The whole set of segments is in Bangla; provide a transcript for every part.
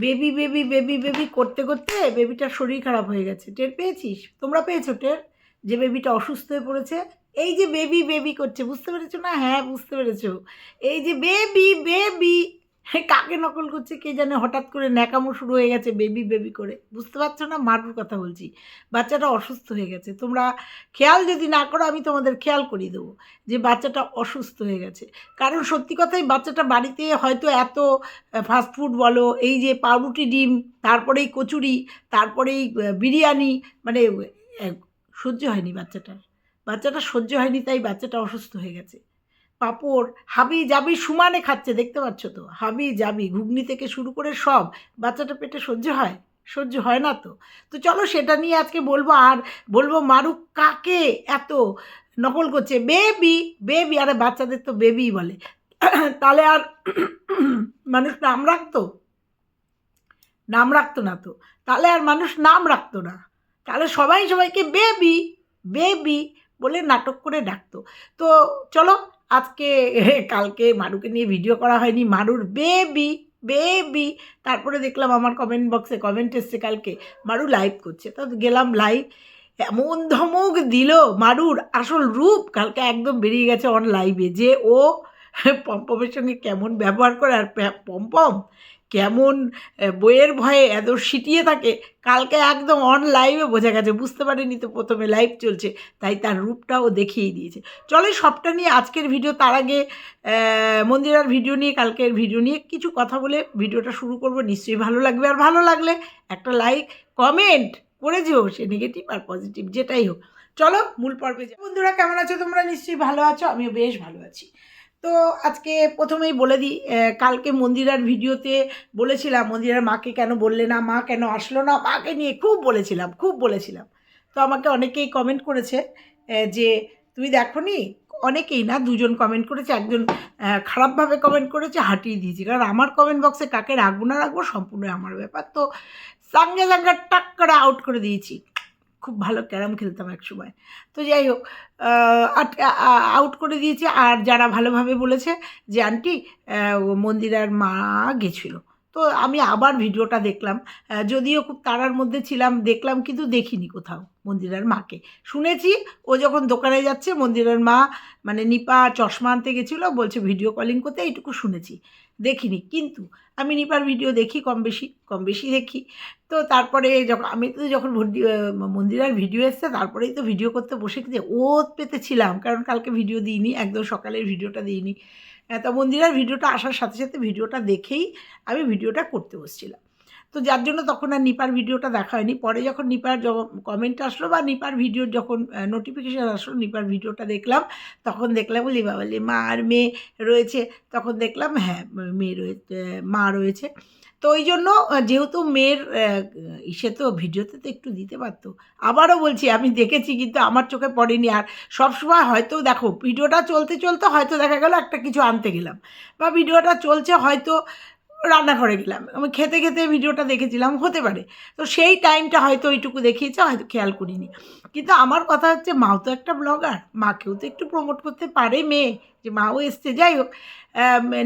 বেবি বেবি বেবি বেবি করতে করতে বেবিটার শরীর খারাপ হয়ে গেছে। টের পেয়েছিস? তোমরা পেয়েছ টের যে বেবিটা অসুস্থ হয়ে পড়েছে। এই যে বেবি বেবি করছে, বুঝতে পেরেছ না? হ্যাঁ বুঝতে পেরেছ। এই যে বেবি বেবি কাকে নকল করছে কে জানে, হঠাৎ করে ন্যাকামো শুরু হয়ে গেছে বেবি বেবি করে। বুঝতে পারছ না? মারুর কথা বলছি। বাচ্চাটা অসুস্থ হয়ে গেছে। তোমরা খেয়াল যদি না করো, আমি তোমাদের খেয়াল করিয়ে দেবো যে বাচ্চাটা অসুস্থ হয়ে গেছে। কারণ সত্যি কথাই বাচ্চাটা বাড়িতে হয়তো এত ফাস্টফুড বলো, এই যে পাউরুটি ডিম, তারপরেই কচুরি, তারপরেই বিরিয়ানি মানে সহ্য হয়নি বাচ্চাটার। বাচ্চাটা সহ্য হয়নি, তাই বাচ্চাটা অসুস্থ হয়ে গেছে। পাঁপড়, হাবি জাবি সুমানে খাচ্ছে, দেখতে পাচ্ছ তো? হাবি জাবি, ঘুগনি থেকে শুরু করে সব বাচ্চাটা পেটে সহ্য হয় সহ্য হয় না তো? তো চলো সেটা নিয়ে আজকে বলব, আর বলব মারুক কাকে এত নকল করছে? বেবি বেবি, আরে বাচ্চাদের তো বেবি বলে। তাহলে আর মানুষ নাম রাখতো? নাম রাখতো না তো? তাহলে আর মানুষ নাম রাখতো না? তাহলে সবাই সবাইকে বেবি বেবি বলে নাটক করে ডাকতো। তো চলো আজকে কালকে মারুকে নিয়ে ভিডিও করা হয়নি। মারুর বেবি বেবি তারপরে দেখলাম আমার কমেন্ট বক্সে কমেন্ট এসছে কালকে, মারু লাইভ করছে। তো গেলাম লাইভ এমন ধমক দিল মারুর আসল রূপ। কালকে একদম বেরিয়ে গেছে অন লাইভে যে ও পম্পমের সঙ্গে কেমন ব্যবহার করে আর পম্পম কেমন বইয়ের ভয়ে এত সিটিয়ে থাকে, কালকে একদম অন লাইভে বোঝা গেছে, বুঝতে পারিনি তো প্রথমে লাইভ চলছে, তাই তার রূপটাও দেখিয়ে দিয়েছে। চলে সবটা নিয়ে আজকের ভিডিও তার আগে মন্দিরার ভিডিও নিয়ে, কালকের ভিডিও নিয়ে কিছু কথা বলে ভিডিওটা শুরু করব। নিশ্চয়ই ভালো লাগবে, আর ভালো লাগলে একটা লাইক কমেন্ট করে যেও সে নেগেটিভ আর পজিটিভ যেটাই হোক। চলো মূল পর্বে যাই। বন্ধুরা, কেমন আছো? তোমরা নিশ্চয়ই ভালো আছো, আমিও বেশ ভালো আছি। তো আজকে প্রথমেই বলে দিই কালকে মন্দিরার ভিডিওতে বলেছিলাম, মন্দিরার মাকে কেন বললে না, মা কেন আসলো না, মাকে নিয়ে খুব বলেছিলাম খুব বলেছিলাম। তো আমাকে অনেকেই কমেন্ট করেছে যে তুমি দেখো নি অনেকেই না, দুজন কমেন্ট করেছে, একজন খারাপভাবে কমেন্ট করেছে, হাঁটিয়ে দিয়েছি। কারণ আমার কমেন্ট বক্সে কাকে রাখব না রাখব সম্পূর্ণ আমার ব্যাপার। তো সাঙ্গে সাঙ্গে টাক আউট করে দিয়েছি। খুব ভালো ক্যারাম খেলতাম এক সময় তো যাই হোক আউট করে দিয়েছে। আর যারা ভালোভাবে বলেছে যে, আন্টি মন্দিরার মা গেছিল। তো আমি আবার ভিডিওটা দেখলাম। যদিও খুব তাড়ার মধ্যে ছিলাম, দেখলাম কিন্তু দেখিনি কোথাও মন্দিরার মাকে। শুনেছি, ও যখন দোকানে যাচ্ছে, মন্দিরের মা মানে নিপা চশমা আনতে গেছিল, বলছে, ভিডিও কলিং করতে। এইটুকু শুনেছি। দেখিনি। কিন্তু আমি নিপার ভিডিও দেখি, কম বেশি কম বেশি দেখি। তো তারপরে যখন, আমি তো যখন মন্দিরার ভিডিও এসছে, তারপরেই তো ভিডিও করতে বসে যে ওত পেতেছিলাম, কারণ কালকে ভিডিও দিইনি, একদম সকালের ভিডিওটা দিইনি। তা মন্দিরার ভিডিওটা আসার সাথে সাথে ভিডিওটা দেখেই আমি ভিডিওটা করতে বসছিলাম। তো যার জন্য তখন আর নিপার ভিডিওটা দেখা হয়নি। পরে যখন নিপার কমেন্ট আসলো বা নিপার ভিডিওর যখন নোটিফিকেশান আসলো, নিপার ভিডিওটা দেখলাম, তখন দেখলাম, বলি বাবালি মা আর মেয়ে রয়েছে। তখন দেখলাম হ্যাঁ মেয়ে রয়েছে মা রয়েছে। তো ওই জন্য যেহেতু মেয়ের ইসে তো ভিডিওতে তো একটু দিতে পারতো। আবারও বলছি, আমি দেখেছি, কিন্তু আমার চোখে পড়েনি। আর সবসময় হয়তো, দেখো, ভিডিওটা চলতে চলতে হয়তো দেখা গেল, একটা কিছু আনতে গেলাম। বা ভিডিওটা চলছে, হয়তো রান্নাঘরে গেলাম। আমি খেতে খেতে ভিডিওটা দেখেছিলাম, হতে পারে। তো সেই টাইমটা হয়তো ওইটুকু দেখিয়েছে, হয়তো খেয়াল করিনি। কিন্তু আমার কথা হচ্ছে, মাও তো একটা ব্লগার, মাকেও তো একটু প্রমোট করতে পারে মেয়ে, যে মাও এসছে। যাই হোক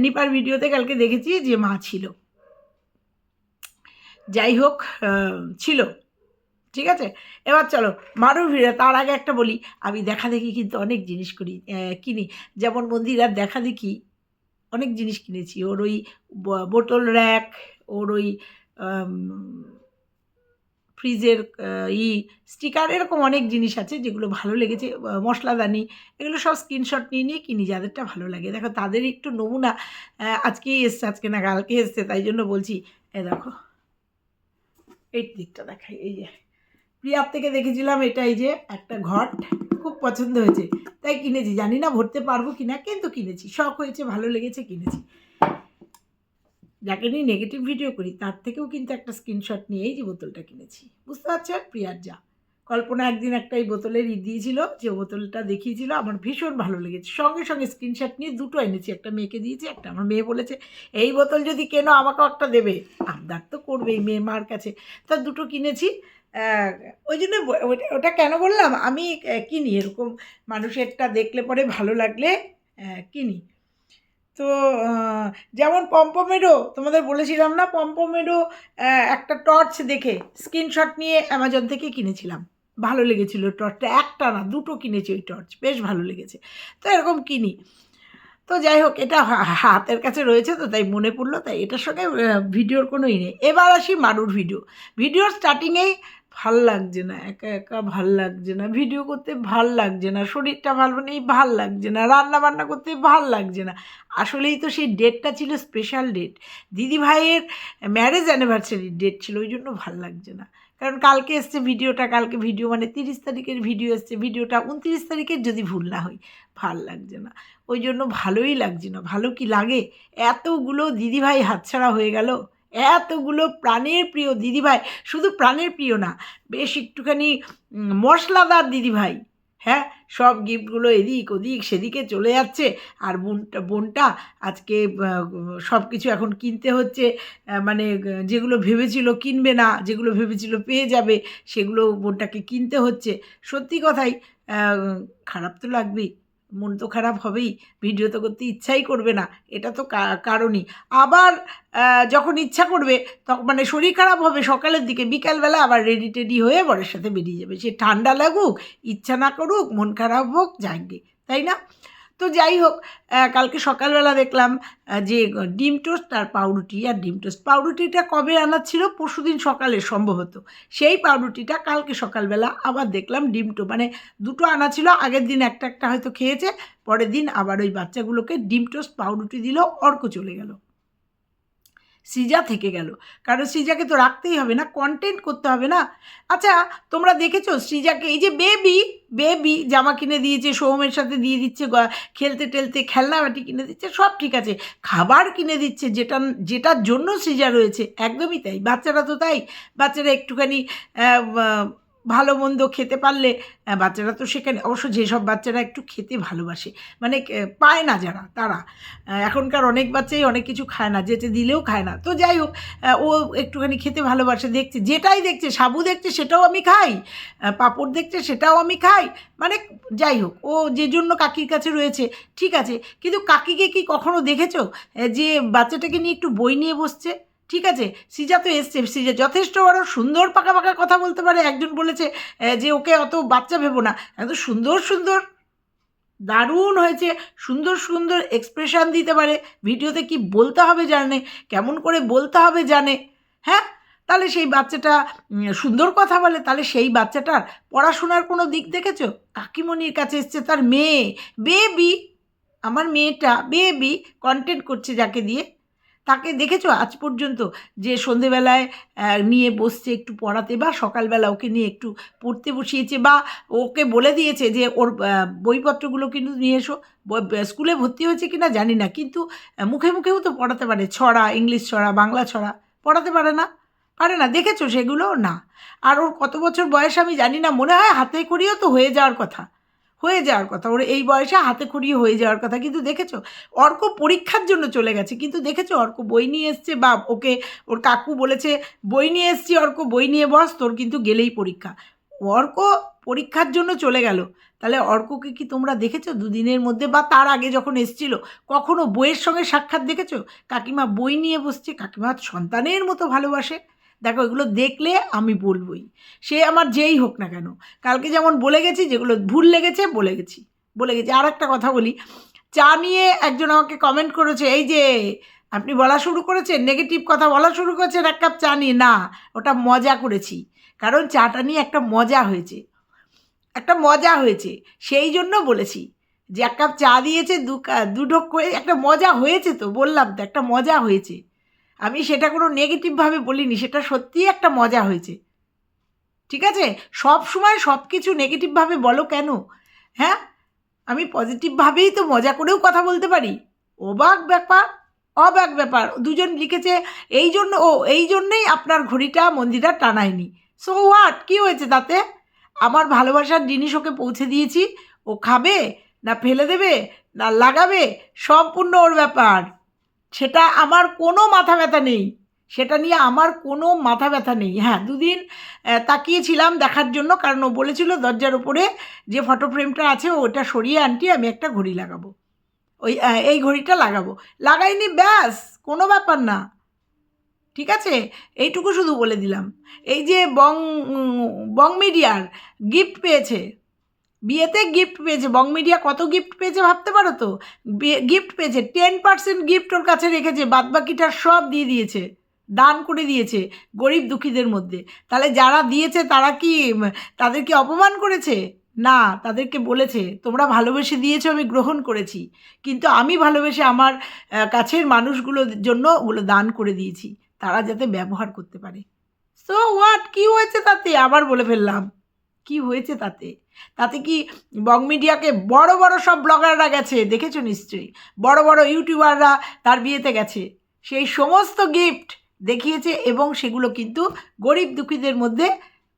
নিপার ভিডিওতে কালকে দেখেছি যে মা ছিল। যাই হোক ছিল। ঠিক আছে? এবার চলো মারু ভিড়ে তার আগে একটা বলি। আমি দেখা দেখি কিন্তু অনেক জিনিস করি কিনি। যেমন মন্দিরার দেখা দেখি অনেক জিনিস কিনেছি। ওর ওই ব- বোতল র্যাক ওর ওই ফ্রিজের ই স্টিকার এরকম অনেক জিনিস আছে যেগুলো ভালো লেগেছে। মশলাদানি, এগুলো সব স্ক্রিনশট নিয়ে নিয়ে কিনি যাদেরটা ভালো লাগে। দেখো, তাদের একটু নমুনা আজকেই এসছে, আজকে না, কালকে এসছে, তাই জন্য বলছি, এ দেখো, এই দিকটা দেখাই, এই যে। প্রিয়ার থেকে দেখেছিলাম এটাই যে একটা ঘট, খুব পছন্দ হয়েছে। তাই কিনেছি। জানি না ভরতে পারব কি না কিন্তু কিনেছি। শখ হয়েছে, ভালো লেগেছে, কিনেছি। যাকে নিয়ে নেগেটিভ ভিডিও করি, তার থেকেও কিন্তু একটা স্ক্রিনশট নিয়ে এই যে বোতলটা কিনেছি। বুঝতে পারছেন প্রিয়ার যা। কল্পনা একদিন একটা এই বোতলের ই দিয়েছিল, যে বোতলটা দেখিয়েছিল, আমার ভীষণ ভালো লেগেছে। সঙ্গে সঙ্গে স্ক্রিনশট নিয়ে দুটো এনেছি, একটা মেয়েকে দিয়েছি, একটা আমার মেয়ে বলেছে, এই বোতল যদি কেনো আমাকেও একটা দেবে। আবদার তো করবেই, মেয়ে মার কাছে। তা দুটো কিনেছি ওই জন্য ওটা- কেন বললাম? আমি কিনি এরকম মানুষেরটা দেখলে পরে ভালো লাগলে কিনি। তো যেমন পম্পমেরো তোমাদের বলেছিলাম না? পম্পমেরো আহ, একটা টর্চ দেখে স্ক্রিনশট নিয়ে অ্যামাজন থেকে কিনেছিলাম। ভালো লেগেছিল টর্চটা একটা না দুটো কিনেছি ওই টর্চ বেশ ভালো লেগেছে। তো এরকম কিনি। তো যাই হোক এটা হাতের কাছে রয়েছে তো তাই মনে পড়ল তাই এটার সঙ্গে ভিডিওর কোনো ই নেই। এবার আসি মারুর ভিডিও। ভিডিওর স্টার্টিংয়েই ভালো লাগছে না, একা একা ভালো লাগছে না ভিডিও করতে ভালো লাগছে না, শরীরটা ভালো নেই ভালো লাগছে না রান্না বান্না করতে ভালো লাগছে না। আসলেই তো সেই ডেটটা ছিল স্পেশাল ডেট দিদি ভাইয়ের ম্যারেজ অ্যানিভার্সারির ডেট ছিল ওই জন্য ভালো লাগছে না। কারণ কালকে এসছে ভিডিওটা কালকে ভিডিও মানে তিরিশ তারিখের ভিডিও এসছে ভিডিওটা উনত্রিশ তারিখের যদি ভুল না হয়, ভালো লাগছে না। ওই জন্য ভালোই লাগছে না, ভালো কি লাগে? এতগুলো দিদিভাই হাতছাড়া হয়ে গেল। এতগুলো প্রাণের প্রিয় দিদিভাই, শুধু প্রাণের প্রিয় না, বেশ একটুখানি মশলাদার দিদিভাই হ্যাঁ? সব গিফটগুলো এদিক ওদিক, সেদিকে চলে যাচ্ছে। আর বোনটা বোনটা আজকে সব কিছু এখন কিনতে হচ্ছে মানে যেগুলো ভেবেছিল কিনবে না, যেগুলো ভেবেছিল পেয়ে যাবে, সেগুলো বোনটাকে কিনতে হচ্ছে। সত্যি কথাই খারাপ তো লাগবেই। মন তো খারাপ হবেই, ভিডিও তো করতে ইচ্ছাই করবে না, এটা তো কারণই। আবার যখন ইচ্ছা করবে তখন মানে শরীর খারাপ হবে সকালের দিকে, বিকালবেলা আবার রেডি টেডি হয়ে বরের সাথে বেরিয়ে যাবে। সে ঠান্ডা লাগুক, ইচ্ছা না করুক, মন খারাপ হোক যাকে তাই না? তো যাই হোক কালকে সকালবেলা দেখলাম যে, ডিম টোস্ট আর পাউরুটি, আর ডিম টোস্ট। পাউরুটিটা কবে আনা ছিল? পরশুদিন সকালে সম্ভবত। সেই পাউরুটিটা কালকে সকালবেলা আবার দেখলাম ডিম টো মানে দুটো আনা ছিল, আগের দিন একটা একটা হয়তো খেয়েছে, পরের দিন আবার ওই বাচ্চাগুলোকে ডিম টোস্ট, পাউরুটি দিল, অর্ক চলে গেল। সিজা থেকে গেল। কারণ সৃজাকে তো রাখতেই হবে না কন্টেন্ট করতে হবে না। আচ্ছা তোমরা দেখেছ সৃজাকে, এই যে বেবি বেবি জামা কিনে দিয়েছে, সৌমের সাথে দিয়ে দিচ্ছে খেলতে টেলতে খেলনাবাটি কিনে দিচ্ছে, সব ঠিক আছে। খাবার কিনে দিচ্ছে, যেটা, যেটার জন্য সৃজা রয়েছে, একদমই তাই। বাচ্চারা তো তাই, বাচ্চারা একটুখানি ভালো মন্দ খেতে পারলে বাচ্চারা তো সেখানে, অবশ্য যেসব বাচ্চারা একটু খেতে ভালোবাসে মানে পায় না যারা, তারা এখনকার অনেক বাচ্চাই অনেক কিছু খায় না, যেতে দিলেও খায় না। তো যাই হোক ও একটুখানি খেতে ভালোবাসে, দেখছে, যেটাই দেখছে, সাবু দেখছে, সেটাও আমি খাই পাঁপড় দেখছে, সেটাও আমি খাই মানে যাই হোক, ও যে জন্য কাকির কাছে রয়েছে, ঠিক আছে, কিন্তু কাকিকে কি কখনো দেখেছ যে বাচ্চাটাকে নিয়ে একটু বই নিয়ে বসছে? ঠিক আছে? সিজা তো এসছে। সিজা যথেষ্ট বড় সুন্দর পাকা পাকা কথা বলতে পারে। একজন বলেছে যে ওকে অত বাচ্চা ভেবো না। এত সুন্দর সুন্দর। দারুণ হয়েছে। সুন্দর সুন্দর এক্সপ্রেশান দিতে পারে। ভিডিওতে কি বলতে হবে জানে। কেমন করে বলতে হবে জানে। হ্যাঁ? তাহলে সেই বাচ্চাটা সুন্দর কথা বলে। তাহলে সেই বাচ্চাটার পড়াশোনার কোনো দিক দেখেছ? কাকিমণির কাছে এসছে তার মেয়ে। বেবি! আমার মেয়েটা বেবি কন্টেন্ট করছে যাকে দিয়ে। তাকে দেখেছ আজ পর্যন্ত যে সন্ধেবেলায় নিয়ে বসছে একটু পড়াতে বা সকালবেলা ওকে নিয়ে একটু পড়তে বসিয়েছে বা ওকে বলে দিয়েছে যে ওর বইপত্রগুলো কিন্তু নিয়ে এসো। স্কুলে ভর্তি হয়েছে কি না জানি না কিন্তু মুখে মুখেও তো পড়াতে পারে ছড়া, ইংলিশ ছড়া, বাংলা ছড়া। পড়াতে পারে না? পারে না? দেখেছ সেগুলো? না। আর ওর কত বছর বয়স আমি জানি না, মনে হয় হাতে করিয়েও তো হয়ে যাওয়ার কথা। হয়ে যাওয়ার কথা। ওর এই বয়সে হাতে খড়িয়ে হয়ে যাওয়ার কথা। কিন্তু দেখেছ, অর্ক পরীক্ষার জন্য চলে গেছে। কিন্তু দেখেছ, অর্ক বই নিয়ে এসছে বা ওকে, ওর কাকু বলেছে, বই নিয়ে এসছি, অর্ক, বই নিয়ে বস, তোর কিন্তু গেলেই পরীক্ষা। অর্ক পরীক্ষার জন্য চলে গেল। তাহলে অর্ককে কি তোমরা দেখেছ দুদিনের মধ্যে বা তার আগে যখন এসছিল, কখনো বইয়ের সঙ্গে সাক্ষাৎ দেখেছ? কাকিমা বই নিয়ে বসছে, কাকিমা সন্তানের মতো ভালোবাসে। দেখো, এগুলো দেখলে আমি বলবই। সে আমার যেই হোক না কেন। কালকে যেমন বলে গেছি, যেগুলো ভুল লেগেছে, বলে গেছি। বলে গেছি। আর একটা কথা বলি, চা নিয়ে একজন আমাকে কমেন্ট করেছে, এই যে, আপনি বলা শুরু করেছেন নেগেটিভ কথা বলা শুরু করেছেন, এক কাপ চা নিয়ে। না, ওটা মজা করেছি। কারণ চাটা নিয়ে একটা মজা হয়েছে। একটা মজা হয়েছে। সেই জন্য বলেছি যে, এক কাপ চা দিয়েছে, দু দু করে একটা মজা হয়েছে তো, বললাম তো, একটা মজা হয়েছে। আমি সেটা কোনো নেগেটিভভাবে বলিনি, সেটা সত্যিই একটা মজা হয়েছে। ঠিক আছে? সব সময় সব কিছু নেগেটিভভাবে বলো কেন? হ্যাঁ? আমি পজিটিভভাবেই তো মজা করেও কথা বলতে পারি। অবাক ব্যাপার অবাক ব্যাপার। দুজন লিখেছে, এই জন্য, ও, এই জন্যেই আপনার ঘড়িটা মন্দিরটা টানায়নি। সো হোয়াট কী হয়েছে তাতে? আমার ভালোবাসার জিনিস ওকে পৌঁছে দিয়েছি। ও খাবে? না ফেলে দেবে? না লাগাবে? সম্পূর্ণ ওর ব্যাপার। সেটা আমার কোনো মাথা ব্যথা নেই। সেটা নিয়ে আমার কোনো মাথা ব্যথা নেই। হ্যাঁ দুদিন তাকিয়েছিলাম দেখার জন্য, কারণ ও বলেছিল দরজার উপরে যে ফটো ফ্রেমটা আছে, ওটা সরিয়ে আনটি, আমি একটা ঘড়ি লাগাবো। ওই এই ঘড়িটা লাগাবো। লাগাইনি, ব্যাস, কোনো ব্যাপার না। ঠিক আছে? এইটুকু শুধু বলে দিলাম। এই যে বং বং মিডিয়ার গিফট পেয়েছে বিয়েতে গিফট পেয়েছে, বং মিডিয়া কত গিফট পেয়েছে ভাবতে পারো তো? গিফট পেয়েছে টেন পার্সেন্ট গিফট ওর কাছে রেখেছে, বাদবাকিটা সব দিয়ে দিয়েছে, দান করে দিয়েছে গরিব দুঃখীদের মধ্যে। তাহলে যারা দিয়েছে তারা কি তাদেরকে অপমান করেছে? না, তাদেরকে বলেছে, তোমরা ভালোবেসে দিয়েছ, আমি গ্রহণ করেছি। কিন্তু আমি ভালোবেসে আমার কাছের মানুষগুলোর জন্য ওগুলো দান করে দিয়েছি। তারা যাতে ব্যবহার করতে পারে। সো হোয়াট কি হয়েছে তাতে? আবার বলে ফেললাম। কি হয়েছে তাতে? তাতে কি বং মিডিয়াকে বড় বড় সব ব্লগাররা গেছে? দেখেছ নিশ্চয়ই। বড় বড় ইউটিউবাররা তার বিয়েতে গেছে। সেই সমস্ত গিফট দেখিয়েছে এবং সেগুলো কিন্তু গরিব দুঃখীদের মধ্যে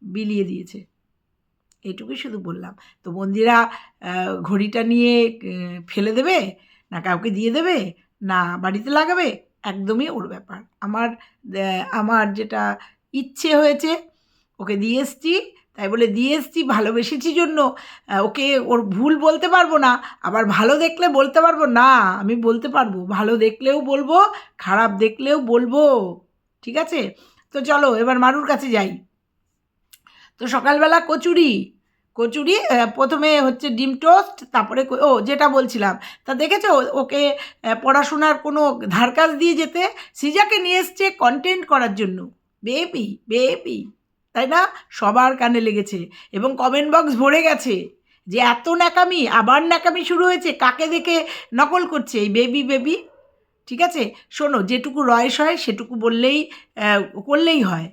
বিলিয়ে দিয়েছে। এটুকুই শুধু বললাম। তো মন্দিরা আহ, ঘড়িটা নিয়ে ফেলে দেবে? না কাউকে দিয়ে দেবে? না বাড়িতে লাগাবে? একদমই ওর ব্যাপার। আমার আমার যেটা ইচ্ছে হয়েছে ওকে দিয়ে এসছি। তাই বলে দিয়ে এসছি, ভালোবেসেছি জন্য। ওকে ওর ভুল বলতে পারব না, আবার ভালো দেখলে বলতে পারব, না, আমি বলতে পারব। ভালো দেখলেও বলব, খারাপ দেখলেও বলব। ঠিক আছে? তো চলো, এবার মারুর কাছে যাই। তো সকালবেলা কচুরি কচুরি প্রথমে হচ্ছে ডিম টোস্ট, তারপরে ও, যেটা বলছিলাম। তা দেখেছ? ওকে পড়াশোনার কোনো ধার কাজ দিয়ে যেতে সিজাকে নিয়ে এসছে কন্টেন্ট করার জন্য। বেবি বেবি তাই না? সবার কানে লেগেছে এবং কমেন্ট বক্স ভরে গেছে যে এত ন্যাকামি, আবার ন্যাকামি শুরু হয়েছে, কাকে দেখে নকল করছে এই বেবি বেবি ঠিক আছে? শোনো, যেটুকু রয়েস হয় সেটুকু বললেই করলেই হয়।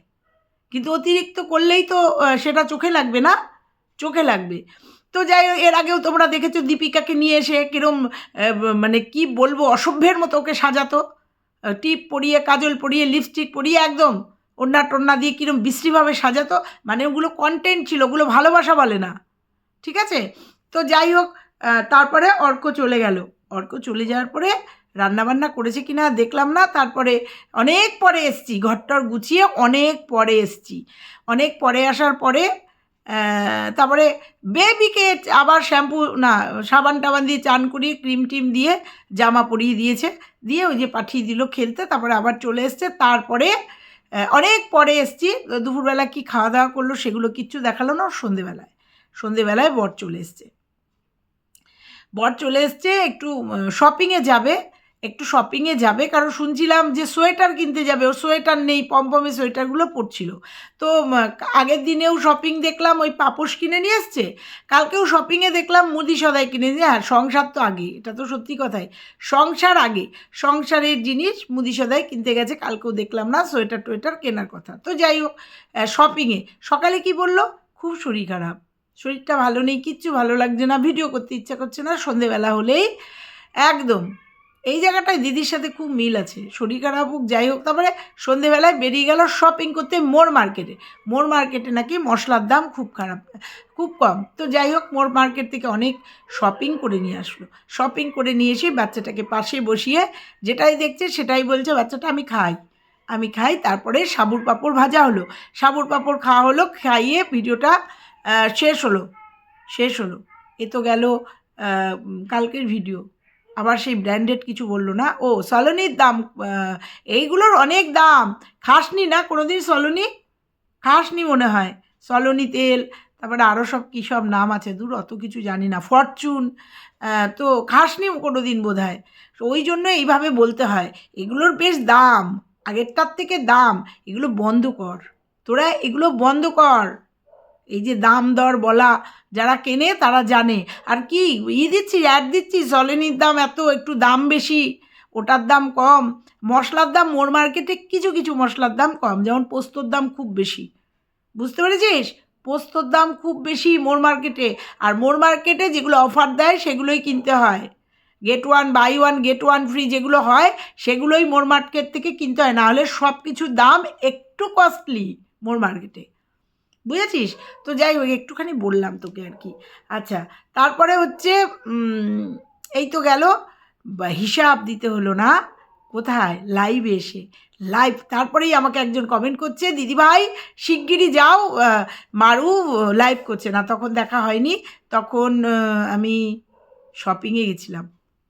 কিন্তু অতিরিক্ত করলেই তো সেটা চোখে লাগবে না? চোখে লাগবে। তো যাই এর আগেও তোমরা দেখেছ দীপিকাকে নিয়ে এসে কিরম মানে কি বলব, অসভ্যের মতো ওকে সাজাতো। টিপ পরিয়ে, কাজল পরিয়ে লিপস্টিক পরিয়ে, একদম। ওড়না টন্না দিয়ে কিরম বিশ্রীভাবে সাজাতো মানে ওগুলো কন্টেন্ট ছিল, ওগুলো ভালোবাসা বলে না। ঠিক আছে? তো যাই হোক তারপরে অর্ক চলে গেল। অর্ক চলে যাওয়ার পরে রান্নাবান্না করেছে কি না দেখলাম না। তারপরে অনেক পরে এসছি, ঘরটর গুছিয়ে অনেক পরে এসছি। অনেক পরে আসার পরে তারপরে বেবিকে আবার শ্যাম্পু না, সাবান টাবান দিয়ে চান করিয়ে ক্রিম টিম দিয়ে জামা পরিয়ে দিয়েছে। দিয়ে ওই যে পাঠিয়ে দিল খেলতে, তারপরে আবার চলে এসছে। তারপরে অনেক পরে এসছি, দুপুরবেলা কি খাওয়া দাওয়া করল সেগুলো কিচ্ছু দেখাল না, সন্ধেবেলায়। সন্ধেবেলায় বর চলে এসছে। বর চলে এসছে, একটু শপিংয়ে যাবে একটু শপিংয়ে যাবে, কারণ শুনছিলাম যে সোয়েটার কিনতে যাবে, ওর সোয়েটার নেই, পমপমে সোয়েটারগুলো পরছিল। তো আগের দিনেও শপিং দেখলাম, ওই পাপোশ কিনে নিয়ে এসছে, কালকেও শপিংয়ে দেখলাম মুদি সদাই কিনে নিয়ে হ্যাঁ সংসার তো আগে, এটা তো সত্যি কথাই। সংসার আগে, সংসারের জিনিস মুদি সদাই কিনতে গেছে, কালকেও দেখলাম না, সোয়েটার টোয়েটার কেনার কথা। তো যাই হোক শপিংয়ে সকালে কি বলল? খুব শরীর খারাপ। শরীরটা ভালো নেই, কিচ্ছু ভালো লাগছে না ভিডিও করতে ইচ্ছা করছে না, সন্ধেবেলা হলেই একদম এই জায়গাটায় দিদির সাথে খুব মিল আছে। শরীর খারাপ হোক, যাই হোক, তারপরে সন্ধেবেলায় বেরিয়ে গেল শপিং করতে মোর মার্কেটে মোর মার্কেটে নাকি মশলার দাম খুব খারাপ, খুব কম। তো যাই হোক মোর মার্কেট থেকে অনেক শপিং করে নিয়ে আসলো। শপিং করে নিয়ে এসে বাচ্চাটাকে পাশে বসিয়ে যেটাই দেখছে সেটাই বলছে, বাচ্চাটা, আমি খাই। আমি খাই, তারপরে সাবুর পাঁপড় ভাজা হলো। সাবুর পাঁপড় খাওয়া হলো, খাইয়ে ভিডিওটা শেষ হলো। শেষ হলো। এ তো গেল কালকের ভিডিও আবার সেই ব্র্যান্ডেড কিছু বলল না। ও, সলোনির দাম এইগুলোর অনেক দাম। খাসনি না কোনো দিন সলোনি? খাসনি মনে হয়। সলোনি তেল, তারপরে আরও সব কী সব নাম আছে, দূর অত কিছু জানি না। ফরচুন তো খাসনি কোনো দিন বোধ হয় তো ওই জন্য এইভাবে বলতে হয়। এগুলোর বেশ দাম। আগেরটার থেকে দাম। এগুলো বন্ধ কর। তোরা এগুলো বন্ধ কর। এই যে দাম দর বলা, যারা কেনে তারা জানে। আর কি, ই দিচ্ছি অ্যাড দিচ্ছি, সলেনির দাম এত, একটু দাম বেশি, ওটার দাম কম। মশলার দাম মোর মার্কেটে কিছু কিছু মশলার দাম কম, যেমন পোস্তর দাম খুব বেশি। বুঝতে পেরেছিস? পোস্তর দাম খুব বেশি মোর মার্কেটে আর মোর মার্কেটে যেগুলো অফার দেয়, সেগুলোই কিনতে হয়। Get one buy one get one free যেগুলো হয়, সেগুলোই মোর মার্কেট থেকে কিনতে হয়। নাহলে সব কিছুর দাম একটু কস্টলি মোর মার্কেটে বুঝেছিস? তো যাই হোক, একটুখানি বললাম তোকে আর কি। আচ্ছা তারপরে হচ্ছে এই তো গেল হিসাব দিতে হলো না, কোথায়? লাইভে এসে। লাইভ তারপরেই আমাকে একজন কমেন্ট করছে, দিদিভাই, শিগগিরই যাও মারু লাইভ করছে না। তখন দেখা হয়নি, তখন আমি শপিংয়ে গেছিলাম।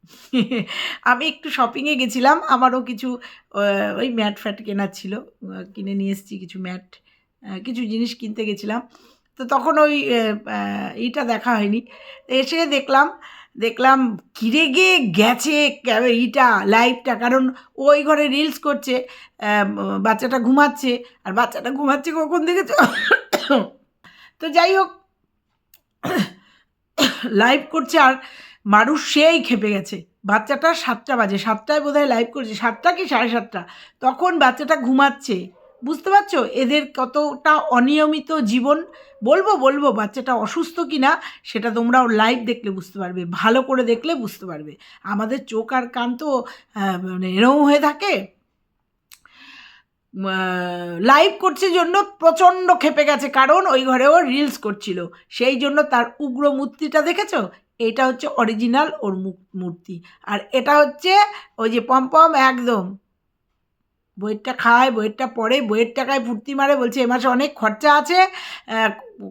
আমি একটু শপিংয়ে গেছিলাম, আমারও কিছু ওই ম্যাট ফ্যাট কেনার ছিল কিনে নিয়ে এসেছি কিছু ম্যাট। কিছু জিনিস কিনতে গেছিলাম। তো তখন ওই এইটা দেখা হয়নি। এসে দেখলাম দেখলাম কিরে গিয়ে গেছে ইটা লাইভটা কারণ ওই ঘরে রিলস করছে বাচ্চাটা ঘুমাচ্ছে। আর বাচ্চাটা ঘুমাচ্ছে কখন দেখেছ? তো যাই হোক, লাইভ করছে আর মানুষ সেই খেপে গেছে। বাচ্চাটা সাতটা বাজে, সাতটায় বোধহয় লাইভ করছে, সাতটা কি সাড়ে সাতটা? তখন বাচ্চাটা ঘুমাচ্ছে। বুঝতে পারছ? এদের কতটা অনিয়মিত জীবন? বলব বলব, বাচ্চাটা অসুস্থ কি না সেটা তোমরাও লাইভ দেখলে বুঝতে পারবে, ভালো করে দেখলে বুঝতে পারবে। আমাদের চোখ আর কান তো মানে এরম হয়ে থাকে। লাইভ করছে জন্য প্রচণ্ড খেপে গেছে কারণ ওই ঘরে ও রিলস করছিল। সেই জন্য তার উগ্র মূর্তিটা দেখেছ? এটা হচ্ছে অরিজিনাল ওর মূর্তি। আর এটা হচ্ছে ওই যে পম্পম একদম। বইয়েরটা খায়, বইয়েরটা পড়ে, বইয়ের টাকায় ফুর্তি মারে, বলছে, এ মাসে অনেক খরচা আছে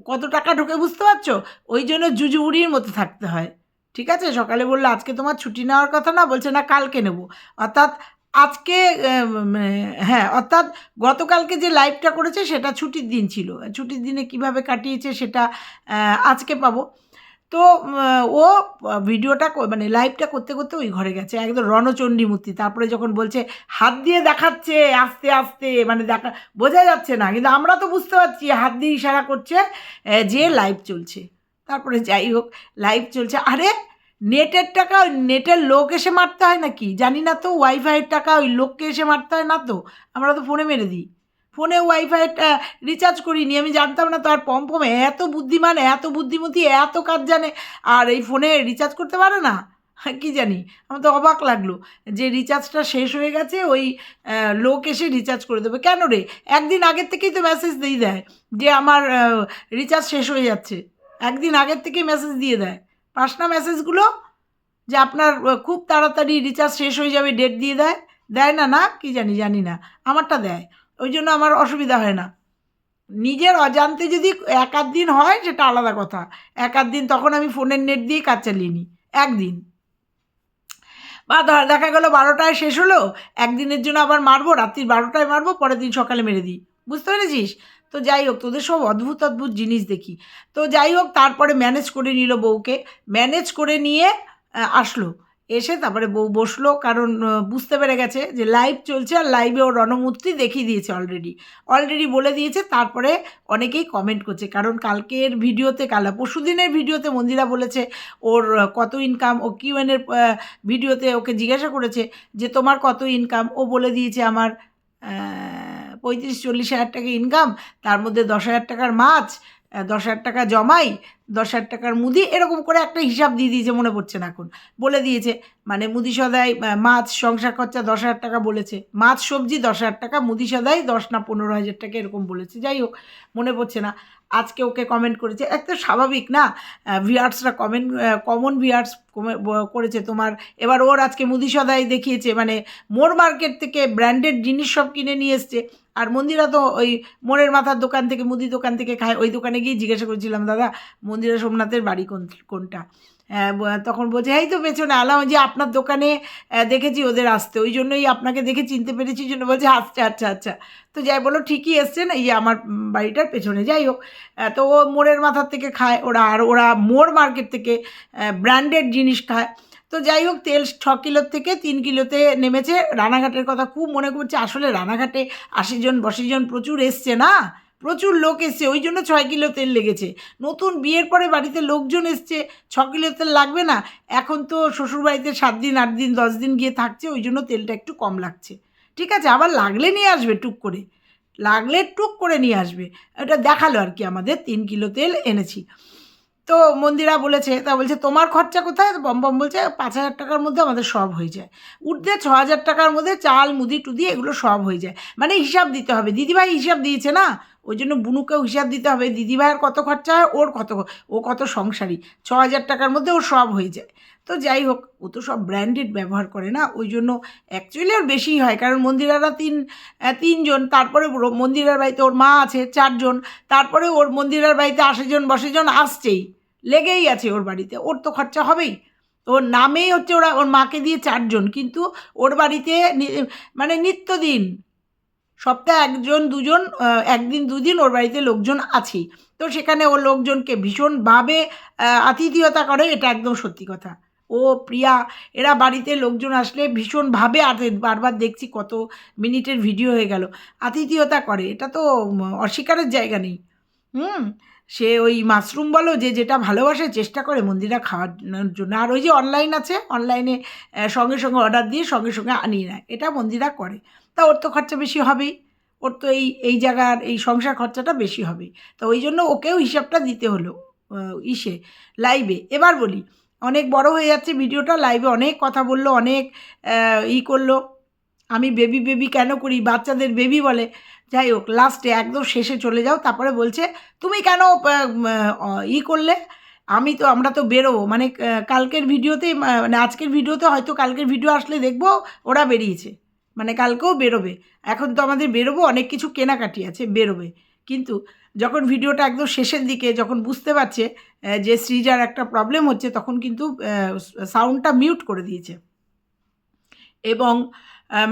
কত টাকা ঢোকে বুঝতে পারছ? ওই জন্য জুজুবুড়ির মতো থাকতে হয়। ঠিক আছে? সকালে বলল, আজকে তোমার ছুটি নেওয়ার কথা না? বলছে, না, কালকে নেব। অর্থাৎ আজকে হ্যাঁ অর্থাৎ গতকালকে যে লাইভটা করেছে, সেটা ছুটির দিন ছিল। ছুটির দিনে কীভাবে কাটিয়েছে, সেটা আজকে পাবো। তো ও ভিডিওটা মানে লাইভটা করতে করতে ওই ঘরে গেছে, একদম রণচণ্ডী মূর্তি তারপরে যখন বলছে, হাত দিয়ে দেখাচ্ছে, আস্তে আস্তে মানে দেখা বোঝা যাচ্ছে না, কিন্তু আমরা তো বুঝতে পারছি, হাত দিয়ে ইশারা করছে যে লাইভ চলছে। তারপরে যাই হোক লাইভ চলছে। আরে, নেটের টাকা, ওই নেটের লোক এসে মারতে হয় নাকি? জানি না তো ওয়াইফাইয়ের টাকা ওই লোককে এসে মারতে হয় না তো? আমরা তো ফোনে মেরে দিই। ফোনে ওয়াইফাইটা রিচার্জ করিনি, আমি জানতাম না তো আর পম্পম এত বুদ্ধিমান, এত বুদ্ধিমতী, এত কাজ জানে, আর এই ফোনে রিচার্জ করতে পারে না? কি জানি, আমার তো অবাক লাগল যে রিচার্জটা শেষ হয়ে গেছে, ওই লোক এসে রিচার্জ করে দেবে। কেন রে? একদিন আগের থেকেই তো মেসেজ দিয়ে দেয় যে আমার রিচার্জ শেষ হয়ে যাচ্ছে। একদিন আগের থেকেই মেসেজ দিয়ে দেয়। পাস না মেসেজগুলো যে আপনার খুব তাড়াতাড়ি রিচার্জ শেষ হয়ে যাবে ডেট দিয়ে দেয়। দেয় না না? কি জানি জানি না। আমারটা দেয়। ওই জন্য আমার অসুবিধা হয় না। নিজের অজান্তে যদি এক আধ দিন হয়, সেটা আলাদা কথা। এক আধ দিন তখন আমি ফোনের নেট দিয়ে কাজ চালিয়ে নিই একদিন বা ধর দেখা গেলো বারোটায় শেষ হলো একদিনের জন্য আবার মারবো, রাত্রির বারোটায় মারবো, পরের দিন সকালে মেরে দিই। বুঝতে পেরেছিস? তো যাই হোক, তোদের সব অদ্ভুত অদ্ভুত জিনিস দেখি। তো যাই হোক, তারপরে ম্যানেজ করে নিল বউকে। ম্যানেজ করে নিয়ে আসলো। এসে তারপরে বউ বসল, কারণ বুঝতে পেরে গেছে যে লাইভ চলছে আর লাইভে ও রণমূর্তি দেখিয়ে দিয়েছে অলরেডি অলরেডি বলে দিয়েছে, তারপরে অনেকেই কমেন্ট করছে, কারণ কালকের ভিডিওতে, কালা পরশু দিনের ভিডিওতে মন্দিরা বলেছে, ওর কত ইনকাম ও কিউএনের ভিডিওতে ওকে জিজ্ঞাসা করেছে যে তোমার কত ইনকাম ও বলে দিয়েছে আমার পঁয়ত্রিশ, চল্লিশ হাজার টাকা ইনকাম তার মধ্যে দশ হাজার টাকার মাছ দশ হাজার টাকা জমাই, দশ হাজার টাকার মুদি, এরকম করে একটা হিসাব দিয়ে দিয়েছে, মনে পড়ছে না এখন। বলে দিয়েছে মানে মুদি সদাই মাছ, সংসার খরচা দশ হাজার টাকা বলেছে। মাছ, সবজি দশ হাজার টাকা, মুদি সদাই দশ না পনেরো হাজার টাকা, এরকম বলেছে। যাই হোক, মনে পড়ছে না। আজকে ওকে কমেন্ট করেছে। এক তো স্বাভাবিক না? ভিয়ার্সরা কমেন্ট কমন ভিয়ার্স করেছে তোমার। এবার ওর আজকে মুদি সদাই দেখিয়েছে মানে মোর মার্কেট থেকে ব্র্যান্ডেড জিনিস সব কিনে নিয়ে এসছে। আর মন্দিরা তো ওই মোড়ের মাথার দোকান থেকে মুদি দোকান থেকে খায় ওই দোকানে গিয়ে জিজ্ঞাসা করেছিলাম দাদা মন্দিরা সোমনাথের বাড়ি কোন কোনটা? হ্যাঁ, তখন বলছে এই তো পেছনে আলাম যে আপনার দোকানে দেখেছি ওদের আসতে ওই জন্যই আপনাকে দেখে চিনতে পেরেছি জন্য বলছে আচ্ছা আচ্ছা আচ্ছা। তো যাই বলো ঠিকই এসছেন এই যে আমার বাড়িটার পেছনে যাই হোক। তো ও মোড়ের মাথার থেকে খায় ওরা আর ওরা মোড় মার্কেট থেকে ব্র্যান্ডেড জিনিস খায়। তো যাই হোক তেল ছ কিলোর থেকে তিন কিলোতে নেমেছে। রানাঘাটের কথা খুব মনে করছে, আসলে রানাঘাটে আশি জন বসি জন প্রচুর এসছে না? প্রচুর লোক এসছে, ওই জন্য ছয় কিলো তেল লেগেছে। নতুন বিয়ের পরে বাড়িতে লোকজন এসছে, ছ কিলো তেল লাগবে না? এখন তো শ্বশুরবাড়িতে সাত দিন, আট দিন, দশ দিন গিয়ে থাকছে, ওই জন্য তেলটা একটু কম লাগছে। ঠিক আছে, আবার লাগলে নিয়ে আসবে টুক করে। লাগলে টুক করে নিয়ে আসবে। এটা দেখাল আর কি আমাদের, তিন কিলো তেল এনেছি। তো মন্দিরা বলেছে, তা বলছে, তোমার খরচা কোথায়? তো বম বলছে, পাঁচ হাজার টাকার মধ্যে আমাদের সব হয়ে যায়। উঠতে ছ হাজার টাকার মধ্যে চাল, মুদি, টুদি, এগুলো সব হয়ে যায়। মানে হিসাব দিতে হবে। দিদিভাই হিসাব দিয়েছে না? ওই জন্য বুনুকেও হিসাব দিতে হবে। দিদিভাইয়ের কত খরচা হয়? ওর কত, ও কত সংসারী? ছ হাজার টাকার মধ্যে ওর সব হয়ে যায়। তো যাই হোক, ও তো সব ব্র্যান্ডেড ব্যবহার করে না? ওই জন্য অ্যাকচুয়ালি ওর বেশিই হয়, কারণ মন্দিরারা তিন তিনজন, তারপরে মন্দিরার বাড়িতে ওর মা আছে চারজন, তারপরে ওর মন্দিরার বাড়িতে আশি জন বসে আসছেই। লেগেই আছে ওর বাড়িতে, ওর তো খরচা হবেই। ওর নামেই হচ্ছে ওরা, ওর মাকে দিয়ে চারজন, কিন্তু ওর বাড়িতে মানে নিত্যদিন, সপ্তাহে একজন, দুজন একদিন, দুদিন ওর বাড়িতে লোকজন আছেই। তো সেখানে ও লোকজনকে ভীষণভাবে আতিথেয়তা করে, এটা একদম সত্যি কথা। ও, প্রিয়া, এরা বাড়িতে লোকজন আসলে ভীষণভাবে বারবার দেখছি কত মিনিটের ভিডিও হয়ে গেল। আতিথেয়তা করে, এটা তো অস্বীকারের জায়গা নেই। হুম? সে ওই মাশরুম বলো, যে যেটা ভালোবাসে চেষ্টা করে মন্দিরা খাওয়ার জন্য। আর ওই যে অনলাইন আছে অনলাইনে সঙ্গে সঙ্গে অর্ডার দিয়ে সঙ্গে সঙ্গে আনিয়ে নেয়। এটা মন্দিরা করে। তা ওর তো খরচা বেশি হবেই। ওর তো এই এই জায়গার, এই সংসার খরচাটা বেশি হবেই। তো ওই জন্য ওকেও হিসাবটা দিতে হলো ইসে লাইভে এবার বলি, অনেক বড় হয়ে যাচ্ছে ভিডিওটা লাইভে অনেক কথা বলল, অনেক ই করল। আমি বেবি বেবি কেন করি? বাচ্চাদের বেবি বলে। যাই হোক লাস্টে একদম শেষে চলে যাও। তারপরে বলছে, তুমি কেন ই করলে? আমি তো, আমরা তো বেরোবো। মানে কালকের ভিডিওতে মানে আজকের ভিডিওতে হয়তো কালকের ভিডিও আসলে দেখব, ওরা বেরিয়েছে। মানে কালকেও বেরোবে। এখন তো আমাদের বেরোবো, অনেক কিছু কেনাকাটি আছে, বেরোবে। কিন্তু যখন ভিডিওটা একদম শেষের দিকে, যখন বুঝতে পারছে যে সৃজার একটা প্রবলেম হচ্ছে, তখন কিন্তু সাউন্ডটা মিউট করে দিয়েছে। এবং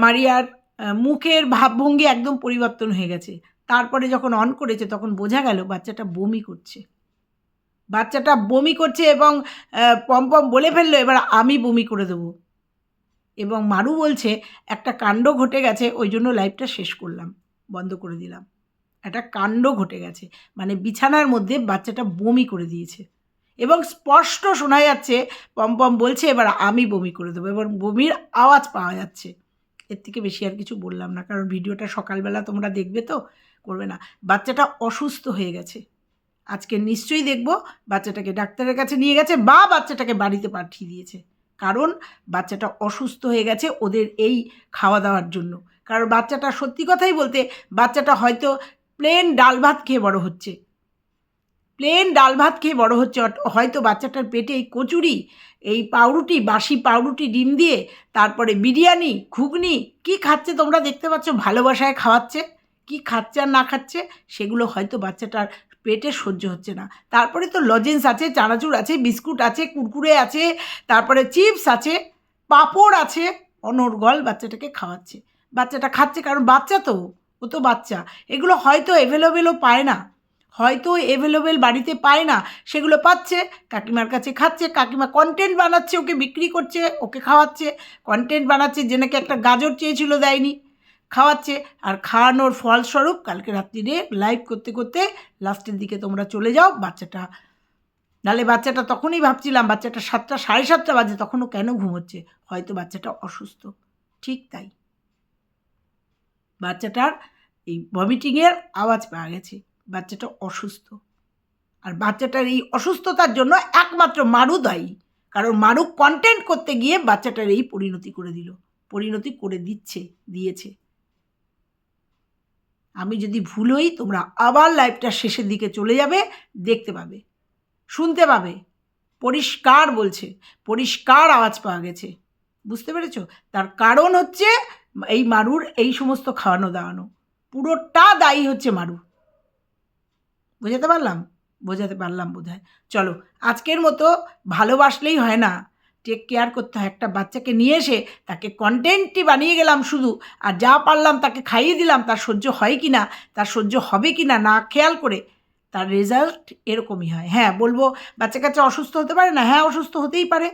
মারিয়ার মুখের ভাবভঙ্গি একদম পরিবর্তন হয়ে গেছে। তারপরে যখন অন করেছে, তখন বোঝা গেল বাচ্চাটা বমি করছে। বাচ্চাটা বমি করছে এবং পম্পম বলে ফেলল, এবার আমি বমি করে দেবো। এবং মারু বলছে, একটা কাণ্ড ঘটে গেছে, ওই জন্য লাইভটা শেষ করলাম, বন্ধ করে দিলাম। একটা কাণ্ড ঘটে গেছে মানে বিছানার মধ্যে বাচ্চাটা বমি করে দিয়েছে। এবং স্পষ্ট শোনা যাচ্ছে পম্পম বলছে, এবার আমি বমি করে দেবো। এবার বমির আওয়াজ পাওয়া যাচ্ছে। এর থেকে বেশি আর কিছু বললাম না। কারণ ভিডিওটা সকালবেলা তোমরা দেখবে তো, করবে না। বাচ্চাটা অসুস্থ হয়ে গেছে। আজকে নিশ্চয়ই দেখব, বাচ্চাটাকে ডাক্তারের কাছে নিয়ে গেছে বা বাচ্চাটাকে বাড়িতে পাঠিয়ে দিয়েছে। কারণ বাচ্চাটা অসুস্থ হয়ে গেছে ওদের এই খাওয়া দাওয়ার জন্য। কারণ বাচ্চাটা সত্যি কথাই বলতে, বাচ্চাটা হয়তো প্লেন ডাল ভাত খেয়ে বড় হচ্ছে। প্লেন ডাল ভাত খেয়ে বড় হচ্ছে। হয়তো বাচ্চাটার পেটে এই কচুরি, এই পাউরুটি, বাসি পাউরুটি ডিম দিয়ে তারপরে বিরিয়ানি, ঘুগনি, কি খাচ্ছে তোমরা দেখতে পাচ্ছ? ভালোবাসায় খাওয়াচ্ছে। কি খাচ্ছে আর না খাচ্ছে সেগুলো হয়তো বাচ্চাটার পেটে সহ্য হচ্ছে না। তারপরে তো লজেন্স আছে, চানাচুর আছে, বিস্কুট আছে, কুরকুরে আছে, তারপরে চিপস আছে, পাঁপড় আছে, অনর্গল বাচ্চাটাকে খাওয়াচ্ছে। বাচ্চাটা খাচ্ছে কারণ বাচ্চা তো, ও তো বাচ্চা। এগুলো হয়তো অ্যাভেলেবেলও পায় না। হয়তো অ্যাভেলেবেল বাড়িতে পায় না, সেগুলো পাচ্ছে, কাকিমার কাছে খাচ্ছে, কাকিমা কন্টেন্ট বানাচ্ছে, ওকে বিক্রি করছে, ওকে খাওয়াচ্ছে কন্টেন্ট বানাচ্ছে যে নাকি একটা গাজর চেয়েছিল দেয়নি, খাওয়াচ্ছে, আর খাওয়ানোর ফলস্বরূপ কালকে রাত্রিরে লাইভ করতে করতে লাস্টের দিকে তোমরা চলে যাও, বাচ্চাটা নাহলে বাচ্চাটা তখনই ভাবছিলাম, বাচ্চাটা সাতটা, সাড়ে সাতটা বাজে, তখনও কেন ঘুমোচ্ছে? হয়তো বাচ্চাটা অসুস্থ, ঠিক তাই। বাচ্চাটার এই ভমিটিংয়ের আওয়াজ পাওয়া গেছে। বাচ্চাটা অসুস্থ। আর বাচ্চাটার এই অসুস্থতার জন্য একমাত্র মারু দায়ী। কারণ মারু কন্টেন্ট করতে গিয়ে বাচ্চাটার এই পরিণতি করে দিল। পরিণতি করে দিচ্ছে, দিয়েছে। আমি যদি ভুল হই, তোমরা আবার লাইভটার শেষের দিকে চলে যাবে, দেখতে পাবে, শুনতে পাবে। পরিষ্কার বলছে, পরিষ্কার আওয়াজ পাওয়া গেছে। বুঝতে পেরেছ? তার কারণ হচ্ছে এই মারুর এই সমস্ত খাওয়ানো দাওয়ানো পুরোটা দায়ী হচ্ছে মারু। বোঝাতে পারলাম? বোঝাতে পারলাম বোধ চলো, আজকের মতো ভালোবাসলেই হয় না। টেক কেয়ার করতে হয়। একটা বাচ্চাকে নিয়ে এসে তাকে কন্টেন্টই বানিয়ে গেলাম শুধু। আর যা পারলাম তাকে খাইয়ে দিলাম। তার সহ্য হয় কি না? তার সহ্য হবে কি না? না খেয়াল করে তার রেজাল্ট এরকমই হয়। হ্যাঁ বলব বাচ্চা কাচ্চা অসুস্থ হতে পারে না? হ্যাঁ অসুস্থ হতেই পারে।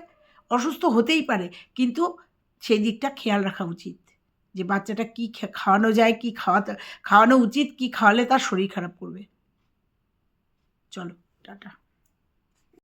অসুস্থ হতেই পারে। কিন্তু সেই দিকটা খেয়াল রাখা উচিত। যে বাচ্চাটা কী খাওয়ানো যায়, কী খাওয়াতে, খাওয়ানো উচিত, কী খাওয়ালে তার শরীর খারাপ করবে। চলো টাটা